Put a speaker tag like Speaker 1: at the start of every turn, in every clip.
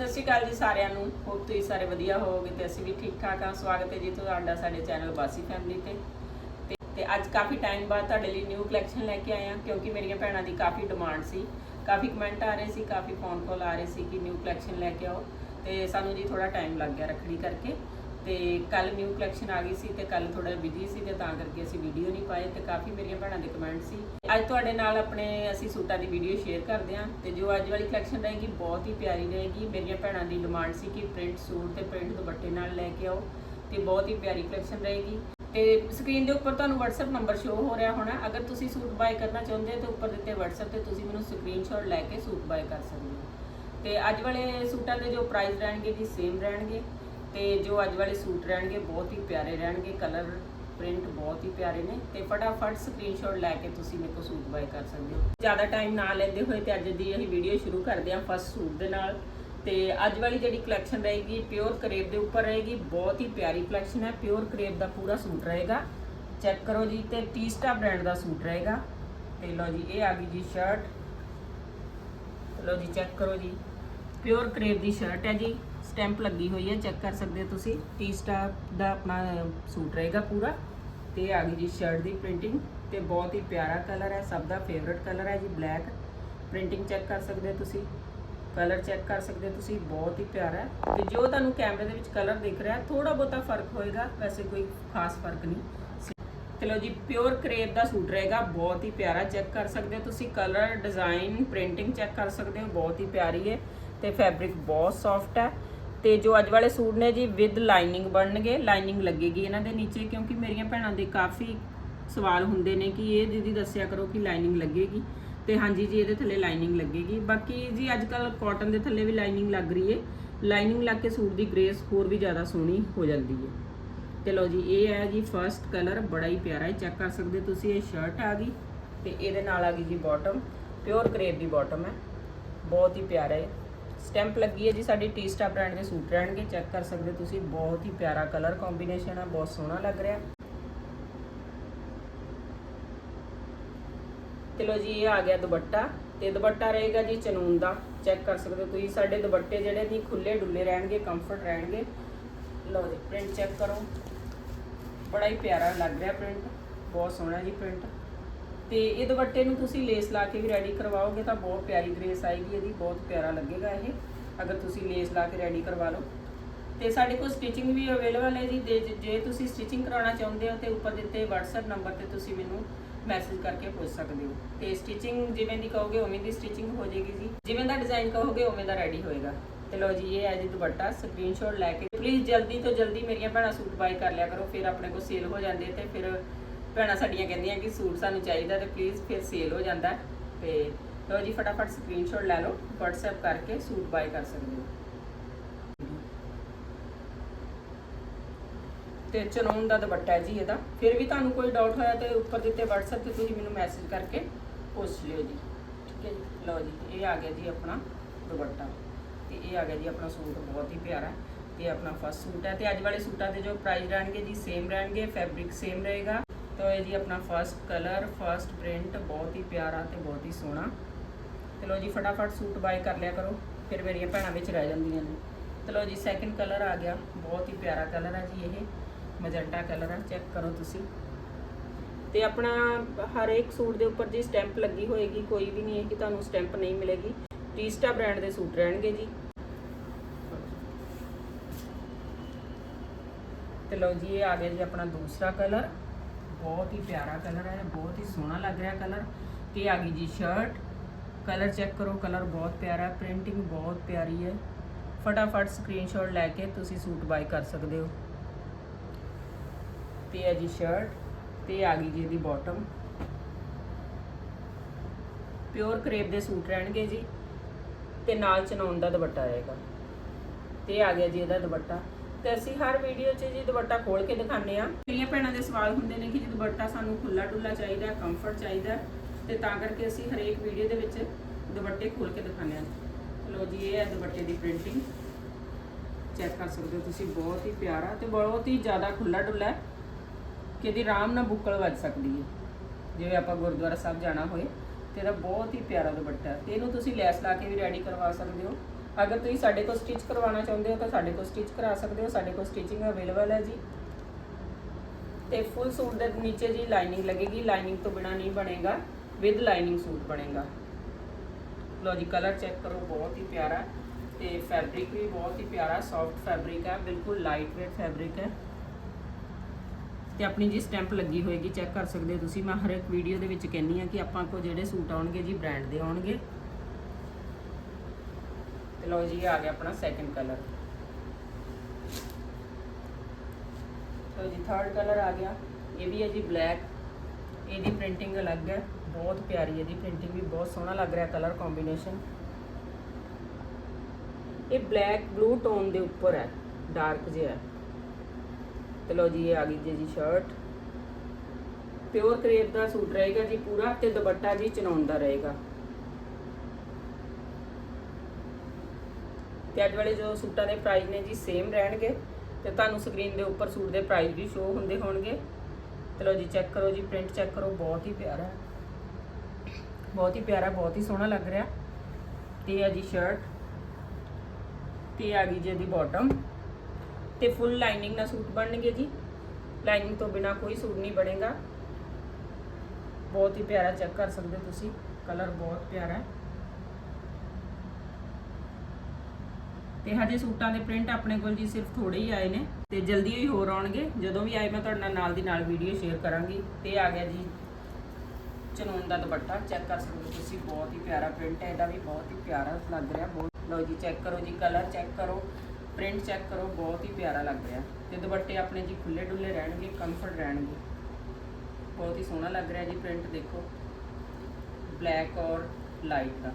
Speaker 1: ਸਤਿ ਸ਼੍ਰੀ ਅਕਾਲ ਜੀ ਸਾਰਿਆਂ ਨੂੰ। ਹੋਪ ਤੁਸੀਂ ਸਾਰੇ ਵਧੀਆ ਹੋਵੋਗੇ ਤੇ ਅਸੀਂ ਵੀ ਠੀਕ ਠਾਕ ਹਾਂ। ਸਵਾਗਤ ਹੈ ਜੀ ਤੁਹਾਡਾ ਸਾਡੇ ਚੈਨਲ ਬਾਸੀ ਫੈਮਿਲੀ ਤੇ। ਤੇ- ਅੱਜ ਕਾਫੀ ਟਾਈਮ ਬਾਅਦ ਤੁਹਾਡੇ ਲਈ ਨਿਊ ਕਲੈਕਸ਼ਨ ਲੈ ਕੇ ਆਏ ਹਾਂ, ਕਿਉਂਕਿ ਮੇਰੀਆਂ ਭੈਣਾਂ ਦੀ ਕਾਫੀ ਡਿਮਾਂਡ ਸੀ। ਕਾਫੀ ਕਮੈਂਟ ਆ ਰਹੇ ਸੀ, ਕਾਫੀ ਫੋਨ ਕਾਲ ਆ ਰਹੇ ਸੀ ਕਿ ਨਿਊ ਕਲੈਕਸ਼ਨ ਲੈ ਕੇ ਆਓ। ਤੇ ਸਾਨੂੰ ਜੀ ਥੋੜਾ ਟਾਈਮ ਲੱਗ ਗਿਆ ਰੱਖੜੀ ਕਰਕੇ। ਤੇ ਕੱਲ ਨਿਊ ਕਲੈਕਸ਼ਨ ਆ ਗਈ ਸੀ ਤੇ ਕੱਲ ਥੋੜਾ ਬਿਜ਼ੀ ਸੀ ਤੇ ਤਾਂ ਕਰਕੇ ਅਸੀਂ ਵੀਡੀਓ ਨਹੀਂ ਪਾਏ ਤੇ ਕਾਫੀ ਮੇਰੀਆਂ ਭੈਣਾਂ ਦੇ ਕਮੈਂਟ ਸੀ। ਅੱਜ ਤੁਹਾਡੇ ਨਾਲ ਆਪਣੇ ਅਸੀਂ ਸੂਟਾਂ ਦੀ ਵੀਡੀਓ ਸ਼ੇਅਰ ਕਰਦੇ ਹਾਂ ਤੇ ਜੋ ਅੱਜ ਵਾਲੀ ਕਲੈਕਸ਼ਨ ਰਹੇਗੀ ਬਹੁਤ ਹੀ ਪਿਆਰੀ ਰਹੇਗੀ। ਮੇਰੀਆਂ ਭੈਣਾਂ ਦੀ ਡਿਮਾਂਡ ਸੀ ਕਿ ਪ੍ਰਿੰਟ ਸੂਟ ਤੇ ਪ੍ਰਿੰਟ ਦੁਪੱਟੇ ਨਾਲ ਲੈ ਕੇ ਆਓ ਤੇ ਬਹੁਤ ਹੀ ਪਿਆਰੀ ਕਲੈਕਸ਼ਨ ਰਹੇਗੀ। ਤੇ ਸਕਰੀਨ ਦੇ ਉੱਪਰ ਤੁਹਾਨੂੰ WhatsApp ਨੰਬਰ ਸ਼ੋਅ ਹੋ ਰਿਹਾ ਹੋਣਾ। ਅਗਰ ਤੁਸੀਂ ਸੂਟ ਬਾਏ ਕਰਨਾ ਚਾਹੁੰਦੇ ਹੋ ਤਾਂ ਉੱਪਰ ਦਿੱਤੇ WhatsApp ਤੇ ਤੁਸੀਂ ਮੈਨੂੰ ਸਕਰੀਨਸ਼ਾਟ ਲੈ ਕੇ ਸੂਟ ਬਾਏ ਕਰ ਸਕਦੇ ਹੋ। ਤੇ ਅੱਜ ਵਾਲੇ ਸੂਟਾਂ ਦੇ ਜੋ ਪ੍ਰਾਈਸ ਰਹਿਣਗੇ ਜੀ ਸੇਮ ਰਹਿਣਗੇ। ਤੇ ਜੋ ਅੱਜ ਵਾਲੇ ਸੂਟ ਰਹਿਣਗੇ, ਬਹੁਤ ਹੀ ਪਿਆਰੇ ਰਹਿਣਗੇ ਕਲਰ ਪ੍ਰਿੰਟ ਬਹੁਤ ਹੀ ਪਿਆਰੇ ਨੇ ਤੇ ਫਟਾਫਟ ਸਕਰੀਨਸ਼ਾਟ ਲੈ ਕੇ ਤੁਸੀਂ ਮੇਰੇ ਕੋਲ ਸੂਟ ਬਾਏ ਕਰ ਸਕਦੇ ਹੋ। ਜ਼ਿਆਦਾ ਟਾਈਮ ਨਾ ਲੈਂਦੇ ਹੋਏ ਤੇ ਅੱਜ ਦੀ ਅਸੀਂ ਵੀਡੀਓ ਸ਼ੁਰੂ ਕਰਦੇ ਹਾਂ ਫਸਟ ਸੂਟ ਦੇ ਨਾਲ। ਤੇ ਅੱਜ ਵਾਲੀ ਜਿਹੜੀ ਕਲੈਕਸ਼ਨ ਰਹੇਗੀ ਪਿਓਰ ਕਰੇਬ ਦੇ ਉੱਪਰ ਰਹੇਗੀ, ਬਹੁਤ ਹੀ ਪਿਆਰੀ ਕਲੈਕਸ਼ਨ ਹੈ। ਪਿਓਰ ਕਰੇਬ ਦਾ ਪੂਰਾ ਸੂਟ ਰਹੇਗਾ। ਚੈੱਕ ਕਰੋ ਜੀ ਤੇ ਟੀਸਟਾ ਬ੍ਰਾਂਡ ਦਾ ਸੂਟ ਰਹੇਗਾ। ਤੇ ਲਓ ਜੀ, ਇਹ ਆ ਗਈ ਜੀ ਸ਼ਰਟ ਲਓ ਜੀ ਚੈੱਕ ਕਰੋ ਜੀ। ਪਿਓਰ ਕਰੇਬ ਦੀ ਸ਼ਰਟ ਹੈ ਜੀ। ਸਟੈਂਪ ਲੱਗੀ ਹੋਈ ਹੈ, ਚੈੱਕ ਕਰ ਸਕਦੇ ਹੋ ਤੁਸੀਂ। ਟੀ ਸਟਾਰ ਦਾ ਆਪਣਾ ਸੂਟ ਰਹੇਗਾ ਪੂਰਾ। ਤੇ ਆ ਗਈ ਜੀ ਸ਼ਰਟ ਦੀ ਪ੍ਰਿੰਟਿੰਗ ਤੇ ਬਹੁਤ ਹੀ ਪਿਆਰਾ ਕਲਰ ਹੈ, ਸਭ ਦਾ ਫੇਵਰਿਟ ਕਲਰ ਹੈ ਜੀ ਬਲੈਕ ਪ੍ਰਿੰਟਿੰਗ ਚੈੱਕ ਕਰ ਸਕਦੇ ਹੋ ਤੁਸੀਂ। ਕਲਰ ਚੈੱਕ ਕਰ ਸਕਦੇ ਹੋ ਤੁਸੀਂ, ਬਹੁਤ ਹੀ ਪਿਆਰਾ ਹੈ। ਤੇ ਜੋ ਤੁਹਾਨੂੰ ਕੈਮਰੇ ਦੇ ਵਿੱਚ ਕਲਰ ਦਿਖ ਰਿਹਾ ਥੋੜਾ ਬਹੁਤਾ ਫ਼ਰਕ ਹੋਏਗਾ, ਵੈਸੇ ਕੋਈ ਖਾਸ ਫ਼ਰਕ ਨਹੀਂ। ਚਲੋ ਜੀ ਪਿਓਰ ਕਰੇਪ ਦਾ ਸੂਟ ਰਹੇਗਾ, ਬਹੁਤ ਹੀ ਪਿਆਰਾ ਚੈੱਕ ਕਰ ਸਕਦੇ ਹੋ ਤੁਸੀਂ। ਕਲਰ ਡਿਜ਼ਾਈਨ ਪ੍ਰਿੰਟਿੰਗ ਚੈੱਕ ਕਰ ਸਕਦੇ ਹੋ, ਬਹੁਤ ਹੀ ਪਿਆਰੀ ਹੈ। ਤੇ ਫੈਬਰਿਕ ਬਹੁਤ ਸੌਫਟ ਹੈ। ਤੇ ਜੋ ਅੱਜ ਵਾਲੇ ਸੂਟ ਨੇ ਜੀ ਵਿਦ ਲਾਈਨਿੰਗ ਬਣਨਗੇ ਲਾਈਨਿੰਗ ਲੱਗੇਗੀ ਇਹਨਾਂ ਦੇ ਨੀਚੇ, ਕਿਉਂਕਿ ਮੇਰੀਆਂ ਭੈਣਾਂ ਦੇ ਕਾਫੀ ਸਵਾਲ ਹੁੰਦੇ ਨੇ ਕਿ ਇਹ ਦੀਦੀ ਦੱਸਿਆ ਕਰੋ ਕਿ ਲਾਈਨਿੰਗ ਲੱਗੇਗੀ। ਤੇ ਹਾਂਜੀ ਜੀ, ਇਹਦੇ ਥੱਲੇ ਲਾਈਨਿੰਗ ਲੱਗੇਗੀ। ਬਾਕੀ ਜੀ ਅੱਜ ਕੱਲ ਕਾਟਨ ਦੇ ਥੱਲੇ ਵੀ ਲਾਈਨਿੰਗ ਲੱਗ ਰਹੀ ਹੈ ਲਾਈਨਿੰਗ ਲੱਗ ਕੇ ਸੂਟ ਦੀ ਗ੍ਰੇਸ ਹੋਰ ਵੀ ਜ਼ਿਆਦਾ ਸੋਹਣੀ ਹੋ ਜਾਂਦੀ ਹੈ ਤੇ ਲਓ ਜੀ, ਇਹ ਹੈ ਜੀ ਫਰਸਟ ਕਲਰ ਬੜਾ ਹੀ ਪਿਆਰਾ ਹੈ ਚੈੱਕ ਕਰ ਸਕਦੇ ਹੋ ਤੁਸੀਂ, ਇਹ ਸ਼ਰਟ ਆ ਗਈ। ਤੇ ਇਹਦੇ ਨਾਲ ਆ ਗਈ ਜੀ ਬਾਟਮ ਪਿਓਰ ਕਰੇਪ ਦੀ ਬਾਟਮ ਹੈ। ਬਹੁਤ ਹੀ ਪਿਆਰਾ ਹੈ ਸਟੈਂਪ ਲੱਗੀ ਹੈ ਜੀ, ਸਾਡੀ ਟੀਸਟਾ ਬ੍ਰਾਂਡ ਦੇ ਸੂਟ ਰਹਿਣਗੇ ਚੈੱਕ ਕਰ ਸਕਦੇ ਹੋ ਤੁਸੀਂ, ਬਹੁਤ ਹੀ ਪਿਆਰਾ ਕਲਰ ਕੰਬੀਨੇਸ਼ਨ ਹੈ ਬਹੁਤ ਸੋਹਣਾ ਲੱਗ ਰਿਹਾ। ਚਲੋ ਜੀ, ਇਹ ਆ ਗਿਆ ਦੁਪੱਟਾ, ਤੇ ਦੁਪੱਟਾ ਰਹੇਗਾ ਜੀ ਚਨੂਨ ਦਾ ਚੈੱਕ ਕਰ ਸਕਦੇ ਹੋ ਤੁਸੀਂ, ਸਾਡੇ ਦੁਪੱਟੇ ਜਿਹੜੇ ਦੀ ਖੁੱਲੇ ਡੁੱਲੇ ਰਹਿਣਗੇ ਕੰਫਰਟ ਰਹਿਣਗੇ। ਲਓ ਜੀ ਪ੍ਰਿੰਟ ਚੈੱਕ ਕਰੋ। ਬੜਾ ਹੀ ਪਿਆਰਾ ਲੱਗ ਰਿਹਾ ਪ੍ਰਿੰਟ ਬਹੁਤ ਸੋਹਣਾ ਜੀ ਪ੍ਰਿੰਟ ਤੇ ਇਹ ਦੁਪੱਟੇ ਨੂੰ ਤੁਸੀਂ ਲੇਸ ਲਾ ਕੇ ਵੀ ਰੈਡੀ ਕਰਵਾਓਗੇ ਤਾਂ ਬਹੁਤ ਪਿਆਰੀ ਗ੍ਰੇਸ ਆਏਗੀ, ਇਹਦੀ ਬਹੁਤ ਪਿਆਰਾ ਲੱਗੇਗਾ ਇਹ, ਅਗਰ ਤੁਸੀਂ ਲੇਸ ਲਾ ਕੇ ਰੈਡੀ ਕਰਵਾ ਲਓ। ਤੇ ਸਾਡੇ ਕੋਲ ਸਟਿਚਿੰਗ ਵੀ ਅਵੇਲੇਬਲ ਹੈ ਜੀ ਦੇ ਜੇ ਤੁਸੀਂ ਸਟਿਚਿੰਗ ਕਰਾਉਣਾ ਚਾਹੁੰਦੇ ਹੋ ਤੇ ਉੱਪਰ ਦਿੱਤੇ WhatsApp ਨੰਬਰ ਤੇ ਤੁਸੀਂ ਮੈਨੂੰ ਮੈਸੇਜ ਕਰਕੇ ਪੁੱਛ ਸਕਦੇ ਹੋ। ਤੇ ਸਟਿਚਿੰਗ ਜਿਵੇਂ ਦੀ ਕਹੋਗੇ ਉਵੇਂ ਦੀ ਸਟਿਚਿੰਗ ਹੋ ਜਾਏਗੀ ਜੀ। ਜਿਵੇਂ ਦਾ ਡਿਜ਼ਾਈਨ ਕਹੋਗੇ ਉਵੇਂ ਦਾ ਰੈਡੀ ਹੋਏਗਾ। ਤੇ ਲਓ ਜੀ, ਇਹ ਹੈ ਜੀ ਦੁਪੱਟਾ ਸਕਰੀਨਸ਼ਾਟ ਲੈ ਕੇ ਪਲੀਜ਼ ਜਲਦੀ ਤੋਂ ਜਲਦੀ ਮੇਰੀਆਂ ਭੈਣਾਂ ਸੂਟ ਬਾਈ ਕਰ ਲਿਆ ਕਰੋ, ਫਿਰ ਆਪਣੇ ਕੋਲ ਸੇਲ ਹੋ ਜਾਂਦੇ ਤੇ ਫਿਰ ਭੈਣਾਂ ਸਾਡੀਆਂ ਕਹਿੰਦੀਆਂ ਕਿ ਸੂਟ ਸਾਨੂੰ ਚਾਹੀਦਾ ਤੇ ਪਲੀਜ਼ ਫਿਰ ਸੇਲ ਹੋ ਜਾਂਦਾ। ਤੇ ਲਓ ਜੀ, ਫਟਾਫਟ ਸਕਰੀਨਸ਼ਾਟ ਲੈ ਲਓ, WhatsApp ਕਰਕੇ ਸੂਟ ਬਾਈ ਕਰ ਸਕਦੇ ਹੋ। ਤੇ ਚਨੌਨ ਦਾ ਦੁਪੱਟਾ ਹੈ ਜੀ ਇਹਦਾ। ਫਿਰ ਵੀ ਤੁਹਾਨੂੰ ਕੋਈ ਡਾਊਟ ਹੋਇਆ ਤੇ ਉੱਪਰ ਦਿੱਤੇ WhatsApp ਤੇ ਤੁਸੀਂ ਮੈਨੂੰ ਮੈਸੇਜ ਕਰਕੇ ਪੁੱਛ ਲਿਓ ਜੀ। ਠੀਕ ਹੈ ਜੀ? ਲਓ ਜੀ, ਇਹ ਆ ਗਿਆ ਜੀ ਆਪਣਾ ਦੁਪੱਟਾ। ਤੇ ਇਹ ਆ ਗਿਆ ਜੀ ਆਪਣਾ ਸੂਟ, ਬਹੁਤ ਹੀ ਪਿਆਰਾ। ਤੇ ਆਪਣਾ ਫਸਟ ਸੂਟ ਹੈ। ਤੇ ਅੱਜ ਵਾਲੇ ਸੂਟਾਂ ਦੇ ਜੋ ਪ੍ਰਾਈਸ ਰਹਿਣਗੇ ਜੀ ਸੇਮ ਰਹਿਣਗੇ ਫੈਬਰਿਕ ਸੇਮ ਰਹੇਗਾ। ਤਾਂ ਇਹ ਜੀ ਆਪਣਾ ਫਸਟ ਕਲਰ ਫਸਟ ਪ੍ਰਿੰਟ ਬਹੁਤ ਹੀ ਪਿਆਰਾ ਤੇ ਬਹੁਤ ਹੀ ਸੋਹਣਾ। ਤੇ ਲਓ ਜੀ, ਫਟਾਫਟ ਸੂਟ ਬਾਏ ਕਰ ਲਿਆ ਕਰੋ, ਫਿਰ ਮੇਰੀਆਂ ਭੈਣਾਂ ਵਿੱਚ ਰਹਿ ਜਾਂਦੀਆਂ ਨੇ। ਤੇ ਲਓ ਜੀ ਸੈਕਿੰਡ ਕਲਰ ਆ ਗਿਆ, ਬਹੁਤ ਹੀ ਪਿਆਰਾ ਕਲਰ ਹੈ ਜੀ ਇਹ ਮੈਜੈਂਟਾ ਕਲਰ ਆ ਚੈੱਕ ਕਰੋ ਤੁਸੀਂ। ਤੇ ਆਪਣਾ ਹਰ ਇੱਕ ਸੂਟ ਦੇ ਉੱਪਰ ਜੀ ਸਟੈਂਪ ਲੱਗੀ ਹੋਏਗੀ, ਕੋਈ ਵੀ ਨਹੀਂ ਹੈ ਕਿ ਤੁਹਾਨੂੰ ਸਟੈਂਪ ਨਹੀਂ ਮਿਲੇਗੀ। ਟੀਸਟਾ ਬ੍ਰਾਂਡ ਦੇ ਸੂਟ ਰਹਿਣਗੇ ਜੀ। ਤੇ ਲਓ ਜੀ, ਇਹ ਆ ਗਿਆ ਜੀ ਆਪਣਾ ਦੂਸਰਾ ਕਲਰ ਬਹੁਤ ਹੀ ਪਿਆਰਾ ਕਲਰ ਹੈ, ਬਹੁਤ ਹੀ ਸੋਹਣਾ ਲੱਗ ਰਿਹਾ ਕਲਰ। ਤੇ ਆ ਗਈ ਜੀ ਸ਼ਰਟ। ਕਲਰ ਚੈੱਕ ਕਰੋ, ਕਲਰ ਬਹੁਤ ਪਿਆਰਾ ਹੈ, ਪ੍ਰਿੰਟਿੰਗ ਬਹੁਤ ਪਿਆਰੀ ਹੈ। ਫਟਾਫਟ ਸਕਰੀਨਸ਼ਾਟ ਲੈ ਕੇ ਤੁਸੀਂ ਸੂਟ ਬਾਈ ਕਰ ਸਕਦੇ ਹੋ। ਤੇ ਹੈ ਜੀ ਸ਼ਰਟ ਤੇ ਆ ਗਈ ਜੀ ਇਹਦੀ ਬਾਟਮ ਪਿਓਰ ਕਰੇਪ ਦੇ ਸੂਟ ਰਹਿਣਗੇ ਜੀ। ਤੇ ਨਾਲ ਚਨੌਨ ਦਾ ਦੁਪੱਟਾ ਆਏਗਾ ਤੇ ਆ ਗਿਆ ਜੀ ਇਹਦਾ ਦੁਪੱਟਾ। ਤੇ ਅਸੀਂ ਹਰ ਵੀਡੀਓ 'ਚ ਜੀ ਦੁਪੱਟਾ ਖੋਲ ਕੇ ਦਿਖਾਉਂਦੇ ਆ ਮੇਰੀਆਂ ਭੈਣਾਂ ਦੇ ਸਵਾਲ ਹੁੰਦੇ ਨੇ ਕਿ ਜੀ ਦੁਪੱਟਾ ਸਾਨੂੰ ਖੁੱਲਾ ਡੁੱਲਾ ਚਾਹੀਦਾ ਕੰਫਰਟ ਚਾਹੀਦਾ ਤੇ ਤਾਂ ਕਰਕੇ ਅਸੀਂ ਹਰੇਕ ਵੀਡੀਓ ਦੇ ਵਿੱਚ ਦੁਪੱਟੇ ਖੋਲ ਕੇ ਦਿਖਾਉਂਦੇ ਆ ਚਲੋ ਜੀ, ਇਹ ਹੈ ਦੁਪੱਟੇ ਦੀ ਪ੍ਰਿੰਟਿੰਗ ਚੈੱਕ ਕਰ ਸਕਦੇ ਹੋ ਤੁਸੀਂ, ਬਹੁਤ ਹੀ ਪਿਆਰਾ ਤੇ ਬਹੁਤ ਹੀ ਜ਼ਿਆਦਾ ਖੁੱਲਾ ਡੁੱਲਾ ਕਿ ਇਹਦੀ ਆਰਾਮ ਨਾਲ ਬੁੱਕਲ ਵੱਜ ਸਕਦੀ ਹੈ। ਜਿਵੇਂ ਆਪਾਂ ਗੁਰਦੁਆਰਾ ਸਾਹਿਬ ਜਾਣਾ ਹੋਏ, ਤੇ ਇਹਦਾ ਬਹੁਤ ਹੀ ਪਿਆਰਾ ਦੁਪੱਟਾ ਹੈ। ਤੇ ਇਹਨੂੰ ਤੁਸੀਂ ਲੈਸ ਲਾ ਕੇ ਵੀ ਰੈਡੀ ਕਰਵਾ ਸਕਦੇ ਹੋ। ਅਗਰ ਤੁਸੀਂ ਸਾਡੇ ਕੋਲ ਸਟਿਚ ਕਰਵਾਉਣਾ ਚਾਹੁੰਦੇ ਹੋ ਤਾਂ ਸਾਡੇ ਕੋਲ ਸਟਿਚ ਕਰਾ ਸਕਦੇ ਹੋ, ਸਾਡੇ ਕੋਲ ਸਟਿਚਿੰਗ ਅਵੇਲੇਬਲ ਹੈ ਜੀ। ਤੇ ਫੁੱਲ ਸੂਟ ਦੇ ਨੀਚੇ ਜੀ ਲਾਈਨਿੰਗ ਲੱਗੇਗੀ ਲਾਈਨਿੰਗ ਤੋਂ ਬਿਨਾ ਨਹੀਂ ਬਣੇਗਾ ਵਿਦ ਲਾਈਨਿੰਗ ਸੂਟ ਬਣੇਗਾ। ਲੋ ਜੀ ਕਲਰ ਚੈੱਕ ਕਰੋ, ਬਹੁਤ ਹੀ ਪਿਆਰਾ। ਤੇ ਫੈਬਰਿਕ ਵੀ ਬਹੁਤ ਹੀ ਪਿਆਰਾ ਸੌਫਟ ਫੈਬਰਿਕ ਹੈ, ਬਿਲਕੁਲ ਲਾਈਟ ਵੇਟ ਫੈਬਰਿਕ ਹੈ। ਤੇ ਆਪਣੀ ਜੀ ਸਟੈਂਪ ਲੱਗੀ ਹੋਏਗੀ ਚੈੱਕ ਕਰ ਸਕਦੇ ਹੋ ਤੁਸੀਂ। ਮੈਂ ਹਰ ਇੱਕ ਵੀਡੀਓ ਦੇ ਵਿੱਚ ਕਹਿੰਨੀ ਆ ਕਿ ਆਪਾਂ ਕੋ ਜਿਹੜੇ ਸੂਟ ਆਉਣਗੇ ਜੀ ਬ੍ਰਾਂਡ ਦੇ ਆਉਣਗੇ। ਤੇ ਲਓ ਜੀ ਇਹ ਆ ਗਿਆ ਆਪਣਾ ਸੈਕੰਡ ਕਲਰ ਲਓ ਜੀ ਥਰਡ ਕਲਰ ਆ ਗਿਆ। ਇਹ ਵੀ ਹੈ ਜੀ ਬਲੈਕ ਇਹਦੀ ਪ੍ਰਿੰਟਿੰਗ ਅਲੱਗ ਹੈ, ਬਹੁਤ ਪਿਆਰੀ ਇਹਦੀ ਪ੍ਰਿੰਟਿੰਗ ਵੀ ਬਹੁਤ ਸੋਹਣਾ ਲੱਗ ਰਿਹਾ ਕਲਰ ਕੰਬੀਨੇਸ਼ਨ ਇਹ ਬਲੈਕ ਬਲੂ ਟੋਨ ਦੇ ਉੱਪਰ ਹੈ ਡਾਰਕ ਜਿਹਾ ਤੇ ਲਓ ਜੀ, ਇਹ ਆ ਗਈ ਜੀ ਜੀ ਸ਼ਰਟ ਪਿਓਰ ਕਰੇਪ ਦਾ ਸੂਟ ਰਹੇਗਾ ਜੀ ਪੂਰਾ ਤੇ ਦੁਪੱਟਾ ਜੀ ਚਨੌਨ ਦਾ ਰਹੇਗਾ। ਤੇ ਅੱਜ ਵਾਲੇ ਜੋ ਸੂਟਾਂ ਦੇ ਪ੍ਰਾਈਸ ਨੇ ਜੀ ਸੇਮ ਰਹਿਣਗੇ ਤੇ ਤੁਹਾਨੂੰ ਸਕਰੀਨ ਦੇ ਉੱਪਰ ਸੂਟ ਦੇ ਪ੍ਰਾਈਸ ਵੀ ਸ਼ੋ ਹੁੰਦੇ ਹੋਣਗੇ। ਤੇ ਲਓ ਜੀ ਚੈੱਕ ਕਰੋ ਜੀ ਪ੍ਰਿੰਟ ਚੈੱਕ ਕਰੋ, ਬਹੁਤ ਹੀ ਪਿਆਰਾ। ਹੈ ਬਹੁਤ ਹੀ ਪਿਆਰਾ, ਬਹੁਤ ਹੀ ਸੋਹਣਾ ਲੱਗ ਰਿਹਾ। ਤੇ ਇਹ ਹੈ ਜੀ ਸ਼ਰਟ ਤੇ ਆ ਗਈ ਜੀ ਇਹਦੀ ਬਾਟਮ ਤੇ ਫੁੱਲ ਲਾਈਨਿੰਗ ਨਾਲ ਸੂਟ ਬਣਨਗੇ ਜੀ। ਲਾਈਨਿੰਗ ਤੋਂ ਬਿਨਾ ਕੋਈ ਸੂਟ ਨਹੀਂ ਬਣੇਗਾ। ਬਹੁਤ ਹੀ ਪਿਆਰਾ ਚੈੱਕ ਕਰ ਸਕਦੇ ਹੋ ਤੁਸੀਂ। ਕਲਰ ਬਹੁਤ ਪਿਆਰਾ ਹੈ। ਤੇ ਹਜੇ ਸੂਟਾਂ ਦੇ ਪ੍ਰਿੰਟ ਆਪਣੇ ਕੋਲ ਜੀ ਸਿਰਫ ਥੋੜੇ ਹੀ ਆਏ ਨੇ ਤੇ ਜਲਦੀ ਹੀ ਹੋਰ ਆਉਣਗੇ। ਜਦੋਂ ਵੀ ਆਏ ਮੈਂ ਤੁਹਾਡੇ ਨਾਲ ਨਾਲ ਦੀ ਨਾਲ ਵੀਡੀਓ ਸ਼ੇਅਰ ਕਰਾਂਗੀ। ਤੇ ਆ ਗਿਆ ਜੀ ਚਨੂਨ ਦਾ ਦੁਪੱਟਾ। ਚੈੱਕ ਕਰ ਸਕਦੇ ਹੋ ਤੁਸੀਂ, ਬਹੁਤ ਹੀ ਪਿਆਰਾ ਪ੍ਰਿੰਟ ਹੈ। ਇਹਦਾ ਵੀ ਬਹੁਤ ਹੀ ਪਿਆਰਾ ਲੱਗ ਰਿਹਾ, ਬਹੁਤ ਲਓ ਜੀ, ਚੈੱਕ ਕਰੋ ਜੀ, ਕਲਰ ਚੈੱਕ ਕਰੋ, ਪ੍ਰਿੰਟ ਚੈੱਕ ਕਰੋ, ਬਹੁਤ ਹੀ ਪਿਆਰਾ ਲੱਗ ਰਿਹਾ। ਤੇ ਦੁਪੱਟੇ ਆਪਣੇ ਜੀ ਖੁੱਲੇ ਡੁੱਲੇ ਰਹਿਣਗੇ ਕੰਫਰਟ ਰਹਿਣਗੇ। ਬਹੁਤ ਹੀ ਸੋਹਣਾ ਲੱਗ ਰਿਹਾ ਜੀ ਪ੍ਰਿੰਟ, ਦੇਖੋ। ਬਲੈਕ ਔਰ ਲਾਈਟ ਦਾ।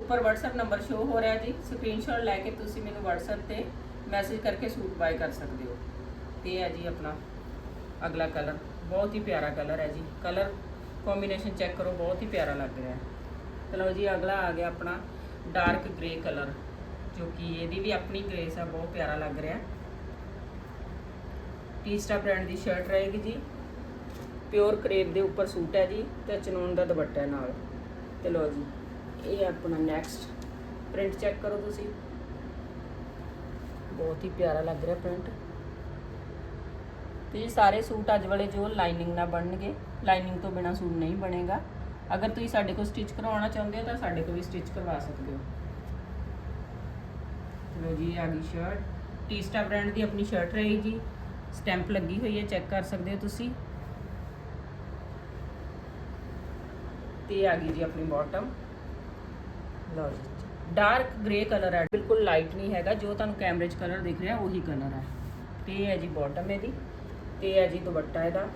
Speaker 1: ਉੱਪਰ WhatsApp ਨੰਬਰ ਸ਼ੋ ਹੋ ਰਿਹਾ ਜੀ। ਸਕਰੀਨਸ਼ਾਟ ਲੈ ਕੇ ਤੁਸੀਂ ਮੈਨੂੰ WhatsApp ਤੇ ਮੈਸੇਜ ਕਰਕੇ ਸੂਟ ਬਾਏ ਕਰ ਸਕਦੇ ਹੋ। ਤੇ ਇਹ ਹੈ ਜੀ ਆਪਣਾ ਅਗਲਾ ਕਲਰ ਬਹੁਤ ਹੀ ਪਿਆਰਾ ਕਲਰ ਹੈ ਜੀ। ਕਲਰ ਕੰਬੀਨੇਸ਼ਨ ਚੈੱਕ ਕਰੋ, ਬਹੁਤ ਹੀ ਪਿਆਰਾ ਲੱਗ ਰਿਹਾ ਹੈ। ਚਲੋ ਜੀ, ਅਗਲਾ ਆ ਗਿਆ ਆਪਣਾ ਡਾਰਕ ਗ੍ਰੇ ਕਲਰ ਜੋ ਕਿ ਇਹਦੀ ਵੀ ਆਪਣੀ ਗ੍ਰੇਸ ਆ, ਬਹੁਤ ਪਿਆਰਾ ਲੱਗ ਰਿਹਾ ਟੀਸਟਾ ਬ੍ਰਾਂਡ ਦੀ ਸ਼ਰਟ ਰਹੇਗੀ ਜੀ। ਪਿਓਰ ਕਰੇਪ ਦੇ ਉੱਪਰ ਸੂਟ ਹੈ ਜੀ ਤੇ ਚਨੂਨ ਦਾ ਦੁਪੱਟਾ ਨਾਲ। ਤੇ ਲਓ ਜੀ ਇਹ ਆਪਣਾ ਨੈਕਸਟ ਪ੍ਰਿੰਟ ਚੈੱਕ ਕਰੋ ਤੁਸੀਂ। ਬਹੁਤ ਹੀ ਪਿਆਰਾ ਲੱਗ ਰਿਹਾ ਪ੍ਰਿੰਟ ਤੇ ਇਹ ਸਾਰੇ ਸੂਟ ਅੱਜ ਵਾਲੇ ਜੋ ਲਾਈਨਿੰਗ ਨਾਲ ਬਣਨਗੇ ਲਾਈਨਿੰਗ ਤੋਂ ਬਿਨਾ ਸੂਟ ਨਹੀਂ ਬਣੇਗਾ। ਅਗਰ ਤੁਸੀਂ ਸਾਡੇ ਕੋਲ ਸਟਿਚ ਕਰਵਾਉਣਾ ਚਾਹੁੰਦੇ ਹੋ ਤਾਂ ਸਾਡੇ ਕੋਲ ਵੀ ਸਟਿਚ ਕਰਵਾ ਸਕਦੇ ਹੋ। ਚਲੋ ਜੀ, ਆ ਗਈ ਸ਼ਰਟ ਟੀਸਟਾ ਬ੍ਰਾਂਡ ਦੀ ਆਪਣੀ ਸ਼ਰਟ ਰਹੇਗੀ। ਜੀ ਸਟੈਂਪ ਲੱਗੀ ਹੋਈ ਹੈ ਚੈੱਕ ਕਰ ਸਕਦੇ ਹੋ ਤੁਸੀਂ। ਤੇ ਆ ਗਈ ਜੀ ਆਪਣੀ ਬਾਟਮ ਲਓ ਜੀ। ਡਾਰਕ ਗ੍ਰੇ ਕਲਰ ਹੈ। ਬਿਲਕੁਲ ਲਾਈਟ ਨਹੀਂ ਹੈਗਾ। ਜੋ ਤੁਹਾਨੂੰ ਕੈਮਰੇ 'ਚ ਕਲਰ ਦਿਖ ਰਿਹਾ, ਉਹੀ ਕਲਰ ਹੈ। ਤੇ ਇਹ ਹੈ ਜੀ ਬਾਟਮ ਇਹਦੀ। ਤੇ ਇਹ ਹੈ ਜੀ ਦੁਪੱਟਾ ਇਹਦਾ।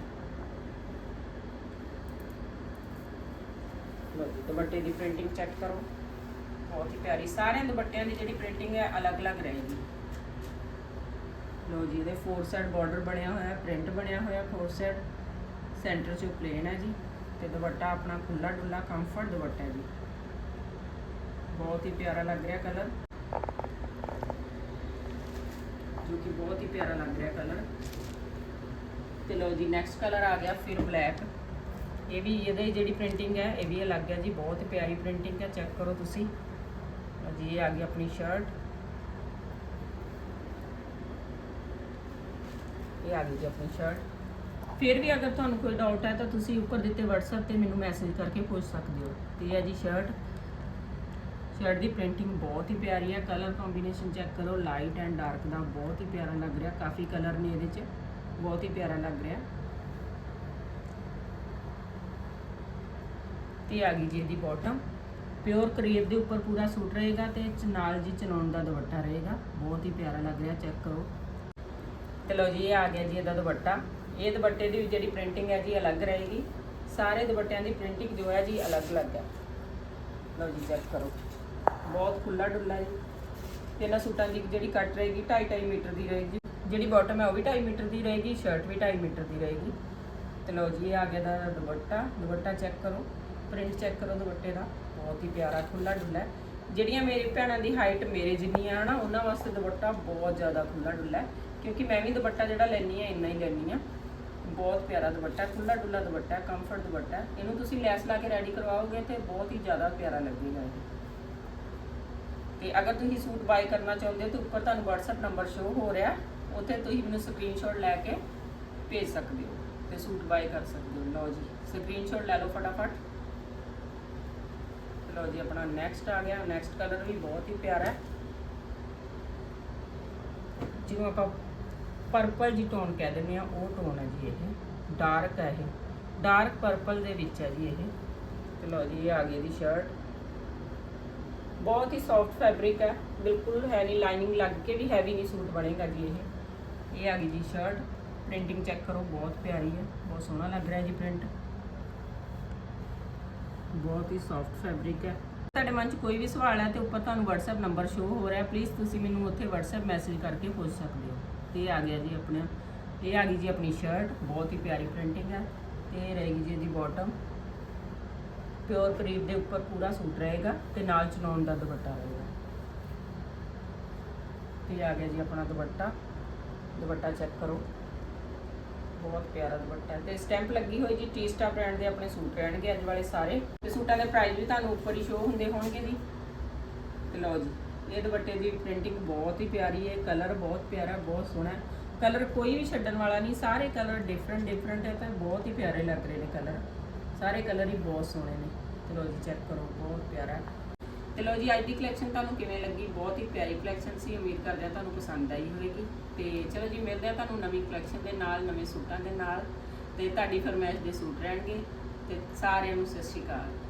Speaker 1: ਲਓ ਜੀ, ਦੁਪੱਟੇ ਦੀ ਪ੍ਰਿੰਟਿੰਗ ਚੈੱਕ ਕਰੋ। ਬਹੁਤ ਹੀ ਪਿਆਰੀ। ਸਾਰਿਆਂ ਦੁਪੱਟਿਆਂ ਦੀ ਜਿਹੜੀ ਪ੍ਰਿੰਟਿੰਗ ਹੈ, ਅਲੱਗ-ਅਲੱਗ ਰਹੇਗੀ। ਲਓ ਜੀ, ਇਹਦੇ ਫੋਰ ਸਾਈਡ ਬਾਰਡਰ ਬਣਿਆ ਹੋਇਆ ਹੈ। ਪ੍ਰਿੰਟ ਬਣਿਆ ਹੋਇਆ ਫੋਰ ਸਾਈਡ ਸੈਂਟਰ 'ਚੋਂ ਪਲੇਨ ਹੈ ਜੀ। ਤੇ ਦੁਪੱਟਾ ਆਪਣਾ ਖੁੱਲਾ ਡੁੱਲਾ ਕੰਫਰਟ ਦੁਪੱਟਾ ਹੈ ਜੀ। ਬਹੁਤ ਹੀ ਪਿਆਰਾ ਲੱਗ ਰਿਹਾ ਕਲਰ। ਜੋ ਕਿ ਬਹੁਤ ਹੀ ਪਿਆਰਾ ਲੱਗ ਰਿਹਾ ਕਲਰ। ਤੇ ਲਓ ਜੀ ਨੈਕਸਟ ਕਲਰ ਆ ਗਿਆ ਫਿਰ ਬਲੈਕ ਇਹ ਵੀ ਇਹਦੇ ਜਿਹੜੀ ਪ੍ਰਿੰਟਿੰਗ ਹੈ, ਇਹ ਵੀ ਅਲੱਗ ਹੈ ਜੀ, ਬਹੁਤ ਹੀ ਪਿਆਰੀ ਪ੍ਰਿੰਟਿੰਗ ਹੈ ਚੈੱਕ ਕਰੋ ਤੁਸੀਂ। ਜੀ, ਇਹ ਆ ਗਈ ਆਪਣੀ ਸ਼ਰਟ ਇਹ ਆ ਗਈ ਜੀ ਆਪਣੀ ਸ਼ਰਟ ਫਿਰ ਵੀ ਅਗਰ ਤੁਹਾਨੂੰ ਕੋਈ ਡਾਊਟ ਹੈ ਤਾਂ ਤੁਸੀਂ ਉੱਪਰ ਦਿੱਤੇ WhatsApp ਤੇ ਮੈਨੂੰ ਮੈਸੇਜ ਕਰਕੇ ਪੁੱਛ ਸਕਦੇ ਹੋ। ਤੇ ਇਹ ਹੈ ਜੀ ਸ਼ਰਟ ਸ਼ਰਟ ਦੀ ਪ੍ਰਿੰਟਿੰਗ ਬਹੁਤ ਹੀ ਪਿਆਰੀ ਹੈ। ਕਲਰ ਕੰਬੀਨੇਸ਼ਨ ਚੈੱਕ ਕਰੋ। ਲਾਈਟ ਐਂਡ ਡਾਰਕ ਦਾ ਬਹੁਤ ਹੀ ਪਿਆਰਾ ਲੱਗ ਰਿਹਾ। ਕਾਫੀ ਕਲਰ ਨੇ ਇਹਦੇ 'ਚ। ਬਹੁਤ ਹੀ ਪਿਆਰਾ ਲੱਗ ਰਿਹਾ। ਤੇ ਆ ਗਈ ਜੀ ਇਹਦੀ ਬਾਟਮ ਪਿਓਰ ਕਰੀਬ ਦੇ ਉੱਪਰ ਪੂਰਾ ਸੂਟ ਰਹੇਗਾ ਤੇ ਨਾਲ ਜੀ ਚਨੌਨ ਦਾ ਦੁਪੱਟਾ ਰਹੇਗਾ। ਬਹੁਤ ਹੀ ਪਿਆਰਾ ਲੱਗ ਰਿਹਾ। ਚੈੱਕ ਕਰੋ। ਤੇ ਲਓ ਜੀ, ਇਹ ਆ ਗਿਆ ਜੀ ਇਹਦਾ ਦੁਪੱਟਾ। ਇਹ ਦੁਪੱਟੇ ਦੀ ਜਿਹੜੀ ਪ੍ਰਿੰਟਿੰਗ ਹੈ ਜੀ, ਅਲੱਗ ਰਹੇਗੀ। ਸਾਰੇ ਦੁਪੱਟਿਆਂ ਦੀ ਪ੍ਰਿੰਟਿੰਗ ਜੋ ਹੈ ਜੀ, ਅਲੱਗ-ਅਲੱਗ ਹੈ। ਲਓ ਜੀ ਚੈੱਕ ਕਰੋ। ਬਹੁਤ ਖੁੱਲਾ ਡੁੱਲਾ ਜੀ ਤੇ ਇਹਨਾਂ ਸੂਟਾਂ ਦੀ ਜਿਹੜੀ ਕੱਟ ਰਹੇਗੀ 2.5 ਮੀਟਰ ਦੀ ਰਹੇਗੀ। ਜਿਹੜੀ ਬਾਟਮ ਹੈ ਉਹ ਵੀ 2.5 ਮੀਟਰ ਦੀ ਰਹੇਗੀ ਸ਼ਰਟ ਵੀ 2.5 ਮੀਟਰ ਦੀ ਰਹੇਗੀ। ਤੇ ਲਓ ਜੀ, ਇਹ ਆ ਗਿਆ ਦਾ ਦੁਪੱਟਾ। ਦੁਪੱਟਾ ਚੈੱਕ ਕਰੋ। ਪ੍ਰਿੰਟ ਚੈੱਕ ਕਰੋ ਦੁਪੱਟੇ ਦਾ। ਬਹੁਤ ਹੀ ਪਿਆਰਾ ਖੁੱਲਾ ਡੁੱਲਾ ਜਿਹੜੀਆਂ ਮੇਰੀ ਭੈਣਾਂ ਦੀ ਹਾਈਟ ਮੇਰੇ ਜਿੰਨੀ ਆ ਨਾ, ਉਹਨਾਂ ਵਾਸਤੇ ਦੁਪੱਟਾ ਬਹੁਤ ਜ਼ਿਆਦਾ ਖੁੱਲਾ ਡੁੱਲਾ ਕਿਉਂਕਿ ਮੈਂ ਵੀ ਦੁਪੱਟਾ ਜਿਹੜਾ ਲੈਣੀ ਆ ਇੰਨਾ ਹੀ ਲੈਣੀ ਆ ਬਹੁਤ ਪਿਆਰਾ ਦੁਪੱਟਾ ਖੁੱਲਾ ਡੁੱਲਾ ਦੁਪੱਟਾ ਕੰਫਰਟ ਦੁਪੱਟਾ ਇਹਨੂੰ ਤੁਸੀਂ ਲੈਸ ਲਾ ਕੇ ਰੈਡੀ ਕਰਵਾਓਗੇ ਤੇ ਬਹੁਤ ਹੀ ਜ਼ਿਆਦਾ ਪਿਆਰਾ ਲੱਗੇਗਾ ਇਹ। ਤੇ ਅਗਰ ਤੁਸੀਂ ਸੂਟ ਬਾਏ ਕਰਨਾ ਚਾਹੁੰਦੇ ਹੋ ਤਾਂ ਉੱਪਰ ਤੁਹਾਨੂੰ WhatsApp ਨੰਬਰ ਸ਼ੋ ਹੋ ਰਿਹਾ ਉੱਥੇ ਤੁਸੀਂ ਮੈਨੂੰ ਸਕਰੀਨਸ਼ਾਟ ਲੈ ਕੇ ਭੇਜ ਸਕਦੇ ਹੋ ਤੇ ਸੂਟ ਬਾਏ ਕਰ ਸਕਦੇ ਹੋ। ਲਓ ਜੀ ਸਕਰੀਨਸ਼ਾਟ ਲੈ ਲਓ ਫਟਾਫਟ। ਲਓ ਜੀ, ਆਪਣਾ ਨੈਕਸਟ ਆ ਗਿਆ। ਨੈਕਸਟ ਕਲਰ ਵੀ ਬਹੁਤ ਹੀ ਪਿਆਰਾ ਹੈ। ਜਿਹਨੂੰ ਆਪਾਂ ਪਰਪਲ ਜੀ ਟੋਨ ਕਹਿ ਦਿੰਦੇ ਆ ਉਹ ਟੋਨ ਹੈ ਜੀ ਇਹ। ਡਾਰਕ ਹੈ ਇਹ। ਡਾਰਕ ਪਰਪਲ ਦੇ ਵਿੱਚ ਹੈ ਜੀ ਇਹ। ਤੇ ਲਓ ਜੀ, ਇਹ ਆ ਗਈ ਦੀ ਸ਼ਰਟ ਬਹੁਤ ਹੀ ਸੌਫਟ ਫੈਬਰਿਕ ਹੈ। ਬਿਲਕੁਲ ਹੈ ਨਹੀਂ ਲਾਈਨਿੰਗ ਲੱਗ ਕੇ ਵੀ ਹੈਵੀ ਨਹੀਂ ਸੂਟ ਬਣੇਗਾ ਜੀ ਇਹ। ਇਹ ਆ ਗਈ ਜੀ ਸ਼ਰਟ ਪ੍ਰਿੰਟਿੰਗ ਚੈੱਕ ਕਰੋ, ਬਹੁਤ ਪਿਆਰੀ ਹੈ। ਬਹੁਤ ਸੋਹਣਾ ਲੱਗ ਰਿਹਾ ਜੀ ਪ੍ਰਿੰਟ ਬਹੁਤ ਹੀ ਸੌਫਟ ਫੈਬਰਿਕ ਹੈ। ਤੁਹਾਡੇ ਮਨ 'ਚ ਕੋਈ ਵੀ ਸਵਾਲ ਹੈ ਤੇ ਉੱਪਰ ਤੁਹਾਨੂੰ WhatsApp ਨੰਬਰ ਸ਼ੋ ਹੋ ਰਿਹਾ ਪਲੀਜ਼ ਤੁਸੀਂ ਮੈਨੂੰ ਉੱਥੇ WhatsApp ਮੈਸੇਜ ਕਰਕੇ ਪੁੱਛ ਸਕਦੇ ਹੋ। ਤੇ ਇਹ ਆ ਗਿਆ ਜੀ ਆਪਣਾ। ਇਹ ਆ ਗਈ ਜੀ ਆਪਣੀ ਸ਼ਰਟ ਬਹੁਤ ਹੀ ਪਿਆਰੀ ਪ੍ਰਿੰਟਿੰਗ ਹੈ। ਤੇ ਇਹ ਰਹੇਗੀ ਜੀ ਇਹਦੀ ਬਾਟਮ ਪਿਓਰ ਕਰੀਬ ਦੇ ਉੱਪਰ ਪੂਰਾ ਸੂਟ ਰਹੇਗਾ ਤੇ ਨਾਲ ਚਨੌਨ ਦਾ ਦੁਪੱਟਾ ਰਹੇਗਾ। ਤੇ ਆ ਗਿਆ ਜੀ ਆਪਣਾ ਦੁਪੱਟਾ। ਦੁਪੱਟਾ ਚੈੱਕ ਕਰੋ। ਬਹੁਤ ਪਿਆਰਾ ਦੁਪੱਟਾ ਹੈ। ਤੇ ਸਟੈਂਪ ਲੱਗੀ ਹੋਈ ਜੀ ਟੀ ਸਟਾਰ ਬ੍ਰਾਂਡ ਦੇ ਆਪਣੇ ਸੂਟ ਰਹਿਣਗੇ ਅੱਜ ਵਾਲੇ ਸਾਰੇ। ਤੇ ਸੂਟਾਂ ਦੇ ਪ੍ਰਾਈਸ ਵੀ ਤੁਹਾਨੂੰ ਉੱਪਰ ਹੀ ਸ਼ੋ ਹੁੰਦੇ ਹੋਣਗੇ ਜੀ। ਤੇ ਲਓ ਜੀ, ਇਹ ਦੁਪੱਟੇ ਦੀ ਪ੍ਰਿੰਟਿੰਗ ਬਹੁਤ ਹੀ ਪਿਆਰੀ ਹੈ। ਕਲਰ ਬਹੁਤ ਪਿਆਰਾ, ਬਹੁਤ ਸੋਹਣਾ ਕਲਰ ਕੋਈ ਵੀ ਛੱਡਣ ਵਾਲਾ ਨਹੀਂ, ਸਾਰੇ ਕਲਰ ਡਿਫਰੈਂਟ ਡਿਫਰੈਂਟ ਹੈ ਤਾਂ ਬਹੁਤ ਹੀ ਪਿਆਰੇ ਲੱਗ ਰਹੇ ਨੇ ਕਲਰ ਸਾਰੇ ਕਲਰ ਹੀ ਬਹੁਤ ਸੋਹਣੇ ਨੇ। ਤੇ ਲਓ ਜੀ ਚੈੱਕ ਕਰੋ, ਬਹੁਤ ਪਿਆਰਾ। ਹੈ। ਤੇ ਲਓ ਜੀ, ਅੱਜ ਦੀ ਕਲੈਕਸ਼ਨ ਤੁਹਾਨੂੰ ਕਿਵੇਂ ਲੱਗੀ? ਬਹੁਤ ਹੀ ਪਿਆਰੀ ਕਲੈਕਸ਼ਨ ਸੀ। ਉਮੀਦ ਕਰਦੇ ਹਾਂ ਤੁਹਾਨੂੰ ਪਸੰਦ ਆਈ ਹੋਵੇਗੀ। ਤੇ ਚਲੋ ਜੀ, ਮਿਲਦੇ ਹਾਂ ਤੁਹਾਨੂੰ ਨਵੀਂ ਕਲੈਕਸ਼ਨ ਦੇ ਨਾਲ, ਨਵੇਂ ਸੂਟਾਂ ਦੇ ਨਾਲ। ਤੇ ਤੁਹਾਡੀ ਫਰਮਾਇਸ਼ ਦੇ ਸੂਟ ਰਹਿਣਗੇ। ਤੇ ਸਾਰਿਆਂ ਨੂੰ ਸਤਿ ਸ਼੍ਰੀ ਅਕਾਲ।